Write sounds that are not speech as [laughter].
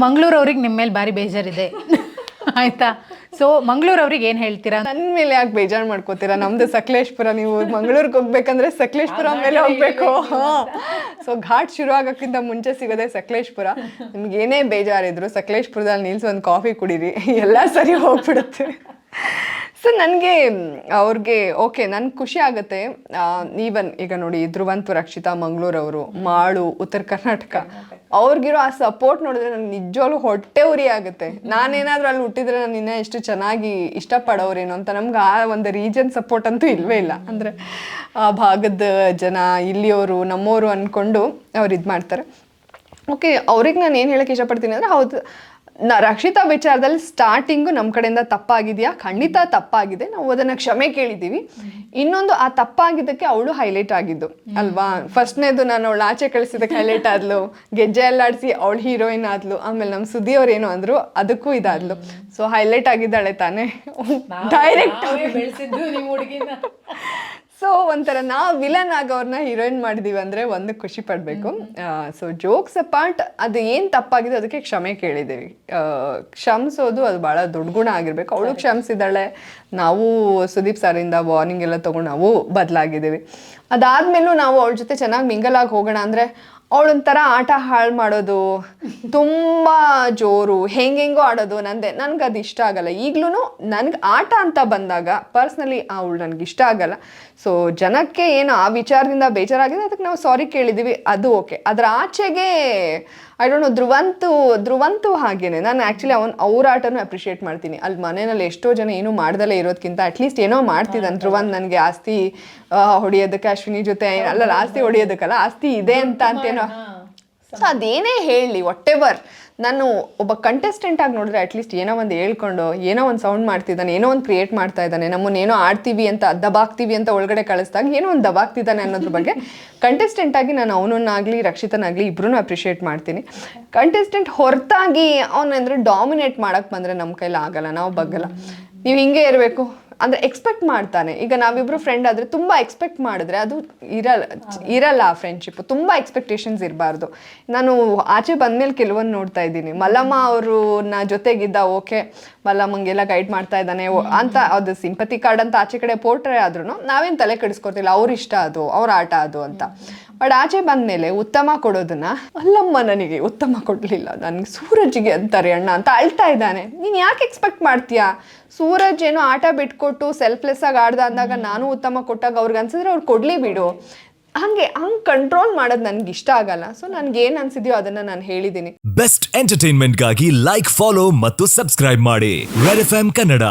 ಮಂಗಳೂರು ಅವ್ರಿಗೆ ನಿಮ್ಮ ಮೇಲೆ ಭಾರಿ ಬೇಜಾರಿದೆ. ಆಯ್ತಾ? ಸೊ ಮಂಗಳೂರು ಅವ್ರಿಗೆ ಏನು ಹೇಳ್ತೀರಾ? ನನ್ನ ಮೇಲೆ ಯಾಕೆ ಬೇಜಾರು ಮಾಡ್ಕೋತೀರಾ? ನಮ್ದು ಸಕಲೇಶ್ಪುರ ನೀವು ಮಂಗಳೂರಿಗೆ ಹೋಗ್ಬೇಕಂದ್ರೆ ಸಕಲೇಶ್ಪುರ ಮೇಲೆ ಹೋಗ್ಬೇಕು. ಸೊ ಘಾಟ್ ಶುರು ಆಗೋಕ್ಕಿಂತ ಮುಂಚೆ ಸಿಗೋದೆ ಸಕಲೇಶ್ಪುರ. ನಿಮ್ಗೆ ಏನೇ ಬೇಜಾರಿದ್ರು ಸಕಲೇಶ್ಪುರದಲ್ಲಿ ನಿಲ್ಸಿ ಒಂದು ಕಾಫಿ ಕುಡೀರಿ. [laughs] ಎಲ್ಲ ಸರಿ ಹೋಗ್ಬಿಡುತ್ತೆ. ಸೊ ನನಗೆ ಅವ್ರಿಗೆ ಓಕೆ ನನ್ಗೆ ಖುಷಿ ಆಗುತ್ತೆ. ಈವನ್ ಈಗ ನೋಡಿ ಧ್ರುವಂತು ರಕ್ಷಿತಾ ಮಂಗಳೂರವರು ಮಾಳು ಉತ್ತರ ಕರ್ನಾಟಕ ಅವ್ರಿಗಿರೋ ಆ ಸಪೋರ್ಟ್ ನೋಡಿದ್ರೆ ನನಗೆ ನಿಜವಾಗ್ಲೂ ಹೊಟ್ಟೆ ಉರಿ ಆಗುತ್ತೆ. ನಾನೇನಾದ್ರೂ ಅಲ್ಲಿ ಹುಟ್ಟಿದ್ರೆ ನಾನು ಇನ್ನೂ ಎಷ್ಟು ಚೆನ್ನಾಗಿ ಇಷ್ಟಪಡೋರೇನೋ ಅಂತ ನಮ್ಗೆ ಆ ಒಂದು ರೀಜನ್ ಸಪೋರ್ಟ್ ಅಂತೂ ಇಲ್ವೇ ಇಲ್ಲ. ಅಂದರೆ ಆ ಭಾಗದ ಜನ ಇಲ್ಲಿಯವರು ನಮ್ಮವರು ಅಂದ್ಕೊಂಡು ಅವ್ರು ಇದು ಮಾಡ್ತಾರೆ. ಓಕೆ ಅವ್ರಿಗೆ ನಾನು ಏನು ಹೇಳಕ್ಕೆ ಇಷ್ಟಪಡ್ತೀನಿ ಅಂದರೆ ಹೌದು ನಾ ರಕ್ಷಿತಾ ವಿಚಾರದಲ್ಲಿ ಸ್ಟಾರ್ಟಿಂಗು ನಮ್ಮ ಕಡೆಯಿಂದ ತಪ್ಪಾಗಿದೆಯಾ? ಖಂಡಿತ ತಪ್ಪಾಗಿದೆ. ನಾವು ಅದನ್ನು ಕ್ಷಮೆ ಕೇಳಿದ್ದೀವಿ. ಇನ್ನೊಂದು ಆ ತಪ್ಪಾಗಿದ್ದಕ್ಕೆ ಅವಳು ಹೈಲೈಟ್ ಆಗಿದ್ದು. ಅಲ್ವಾ? ಫಸ್ಟ್ನೇದು ನಾನು ಅವಳು ಆಚೆ ಕಳಿಸಿದಕ್ಕೆ ಹೈಲೈಟ್ ಆದ್ಲು. ಗೆಜ್ಜೆ ಎಲ್ಲಾಡಿಸಿ ಅವಳು ಹೀರೋಯಿನ್ ಆದ್ಲು. ಆಮೇಲೆ ನಮ್ಮ ಸುದ್ದಿ ಅವ್ರು ಏನು ಅಂದ್ರು ಅದಕ್ಕೂ ಇದಾದ್ಲು. ಸೊ ಹೈಲೈಟ್ ಆಗಿದ್ದಾಳೆ ತಾನೇ. ಡೈರೆಕ್ಟ್ ಬೆಳೆಸಿದ್ದು ನಿಮ್ಮ ಹುಡುಗಿನ. ಸೊ ಒಂಥರ ನಾವು ವಿಲನ್ ಆಗೋರ್ನ ಹೀರೋಯಿನ್ ಮಾಡಿದೀವಿ ಅಂದ್ರೆ ಒಂದು ಖುಷಿ ಪಡಬೇಕು. ಸೊ ಜೋಕ್ಸ್ ಅಪಾರ್ಟ್ ಅದು ಏನು ತಪ್ಪಾಗಿದೆ ಅದಕ್ಕೆ ಕ್ಷಮೆ ಕೇಳಿದ್ದೀವಿ. ಕ್ಷಮಿಸೋದು ಅದು ಭಾಳ ದೊಡ್ಡ ಗುಣ ಆಗಿರಬೇಕು. ಅವಳು ಕ್ಷಮಿಸಿದಾಳೆ ನಾವು ಸುದೀಪ್ ಸರಿಂದ ವಾರ್ನಿಂಗ್ ಎಲ್ಲ ತೊಗೊಂಡು ನಾವು ಬದಲಾಗಿದ್ದೀವಿ. ಅದಾದ್ಮೇಲೂ ನಾವು ಅವಳ ಜೊತೆ ಚೆನ್ನಾಗಿ ಮಿಂಗಲ್ ಆಗಿ ಹೋಗೋಣ ಅಂದ್ರೆ ಅವಳೊಂಥರ ಆಟ ಹಾಳು ಮಾಡೋದು, ತುಂಬ ಜೋರು, ಹೆಂಗೆಂಗೋ ಆಡೋದು ನಂದೆ. ನನ್ಗೆ ಅದು ಇಷ್ಟ ಆಗಲ್ಲ. ಈಗಲೂ ನನ್ಗೆ ಆಟ ಅಂತ ಬಂದಾಗ ಪರ್ಸ್ನಲಿ ಅವಳು ನನಗೆ ಇಷ್ಟ ಆಗಲ್ಲ. ಸೊ, ಜನಕ್ಕೆ ಏನು ಆ ವಿಚಾರದಿಂದ ಬೇಜಾರಾಗಿದೆ, ಅದಕ್ಕೆ ನಾವು ಸಾರಿ ಕೇಳಿದ್ದೀವಿ ಅದು ಓಕೆ. ಅದರ ಆಚೆಗೆ ಐ ಡೋಂಟ್ ನೋ ಧ್ರುವಂತು ಧ್ರುವಂತು ಹಾಗೇನೆ. ನಾನು ಆ್ಯಕ್ಚುಲಿ ಅವನ್ ಅವ್ರ ಆಟನೂ ಅಪ್ರಿಷಿಯೇಟ್ ಮಾಡ್ತೀನಿ. ಅಲ್ಲಿ ಮನೆಯಲ್ಲಿ ಎಷ್ಟೋ ಜನ ಏನೂ ಮಾಡ್ದಲೇ ಇರೋದಕ್ಕಿಂತ ಅಟ್ಲೀಸ್ಟ್ ಏನೋ ಮಾಡ್ತಿದ್ದಾನೆ ಧ್ರುವಂತ್ ನನಗೆ ಆಸ್ತಿ ಹೊಡೆಯೋದಕ್ಕೆ ಹೊಡಿಯೋದಕ್ಕೆ ಅಶ್ವಿನಿ ಜೊತೆ ಅಲ್ಲ ಆಸ್ತಿ ಹೊಡಿಯೋದಕ್ಕಲ್ಲ ಆಸ್ತಿ ಇದೆ ಅಂತ ಅಂತೇನೋ ಸೊ ಅದೇನೇ ಹೇಳಲಿ ವಾಟ್ ಎವರ್ ನಾನು ಒಬ್ಬ ಕಂಟೆಸ್ಟೆಂಟ್ ಆಗಿ ನೋಡಿದ್ರೆ ಅಟ್ಲೀಸ್ಟ್ ಏನೋ ಒಂದು ಹೇಳ್ಕೊಂಡು, ಏನೋ ಒಂದು ಸೌಂಡ್ ಮಾಡ್ತಿದ್ದಾನೆ, ಏನೋ ಒಂದು ಕ್ರಿಯೇಟ್ ಮಾಡ್ತಾ ಇದ್ದಾನೆ, ನಮ್ಮನ್ನ ಏನೋ ಆಡ್ತೀವಿ ಅಂತ ದಬಾಕ್ತೀವಿ ಅಂತ ಒಳಗಡೆ ಕಳಿಸ್ದಾಗ ಏನೋ ಒಂದು ದಬಾಕ್ತಿದ್ದಾನೆ ಅನ್ನೋದ್ರ ಬಗ್ಗೆ ಕಂಟೆಸ್ಟೆಂಟ್ ಆಗಿ ನಾನು ಅವನನ್ನಾಗಲಿ, ರಕ್ಷಿತನಾಗಲಿ ಇಬ್ಬರೂ ಅಪ್ರಿಷಿಯೇಟ್ ಮಾಡ್ತೀನಿ. ಕಂಟೆಸ್ಟೆಂಟ್ ಹೊರತಾಗಿ ಅವನಂದ್ರೆ ಡಾಮಿನೇಟ್ ಮಾಡೋಕೆ ಬಂದರೆ ನಮ್ಮ ಕೈಲಿ ಆಗಲ್ಲ, ನಾವು ಬಗ್ಗಲ್ಲ. ನೀವು ಹಿಂಗೆ ಇರಬೇಕು. ಅಂದ್ರೆ ಎಕ್ಸ್ಪೆಕ್ಟ್ ಮಾಡ್ತಾನೆ. ಈಗ ನಾವಿಬ್ರು ಫ್ರೆಂಡ್ ಆದ್ರೆ ತುಂಬಾ ಎಕ್ಸ್ಪೆಕ್ಟ್ ಮಾಡಿದ್ರೆ ಅದು ಇರಲ್ಲ ಇರಲ್ಲ ಆ ಫ್ರೆಂಡ್ಶಿಪ್ ತುಂಬಾ ಎಕ್ಸ್ಪೆಕ್ಟೇಷನ್ಸ್ ಇರಬಾರ್ದು. ನಾನು ಆಚೆ ಬಂದ್ಮೇಲೆ ಕೆಲವೊಂದು ನೋಡ್ತಾ ಇದ್ದೀನಿ. ಮಲ್ಲಮ್ಮ ಅವರು ನಾ ಜೊತೆಗಿದ್ದ ಓಕೆ. ಮಲ್ಲಮ್ಮಂಗೆಲ್ಲ ಗೈಡ್ ಮಾಡ್ತಾ ಇದ್ದಾನೆ. ಅಂತ ಅದು ಸಿಂಪತಿ ಕಾರ್ಡ್ ಅಂತ ಆಚೆ ಕಡೆ ಪೋರ್ಟ್ರೆ ಆದ್ರೂ ನಾವೇನು ತಲೆ ಕೆಡಿಸ್ಕೊತಿಲ್ಲ. ಅವ್ರ ಇಷ್ಟ ಅದು, ಅವ್ರ ಆಟ ಅದು ಅಂತ. ಬಟ್ ಆಚೆ ಬಂದ್ಮೇಲೆ ಉತ್ತಮ ಕೊಡೋದನ್ನ ಅಲ್ಲಮ್ಮ ನನಗೆ ಉತ್ತಮ ಕೊಡಲಿಲ್ಲ. ನನ್ಗೆ ಸೂರಜ್ಗೆ ಅಂತಾರೆ ಅಣ್ಣ ಅಂತ ಅಳ್ತಾ ಇದ್ದಾನೆ. ನೀನು ಯಾಕೆ ಎಕ್ಸ್ಪೆಕ್ಟ್ ಮಾಡ್ತೀಯಾ? ಸೂರಜ್ ಏನೋ ಆಟ ಬಿಟ್ಕೊಟ್ಟು ಸೆಲ್ಫ್ಲೆಸ್ ಆಗಿ ಆಡ್ದ ಅಂದಾಗ ನಾನು ಉತ್ತಮ ಕೊಟ್ಟಾಗ ಅವ್ರಿಗೆ ಅನ್ಸಿದ್ರೆ ಅವ್ರು ಕೊಡಲಿ ಬಿಡು. ಹಂಗೆ ಹಂಗೆ ಕಂಟ್ರೋಲ್ ಮಾಡೋದು ನನ್ಗೆ ಇಷ್ಟ ಆಗಲ್ಲ. ಸೊ ನನ್ಗೆ ಏನ್ ಅನ್ಸಿದ್ಯೋ ಅದನ್ನ ನಾನು ಹೇಳಿದ್ದೀನಿ ಬೆಸ್ಟ್ ಎಂಟರ್ಟೈನ್ಮೆಂಟ್ಗಾಗಿ ಲೈಕ್ ಫಾಲೋ ಮತ್ತು ಸಬ್ಸ್ಕ್ರೈಬ್ ಮಾಡಿ. Red F Kannada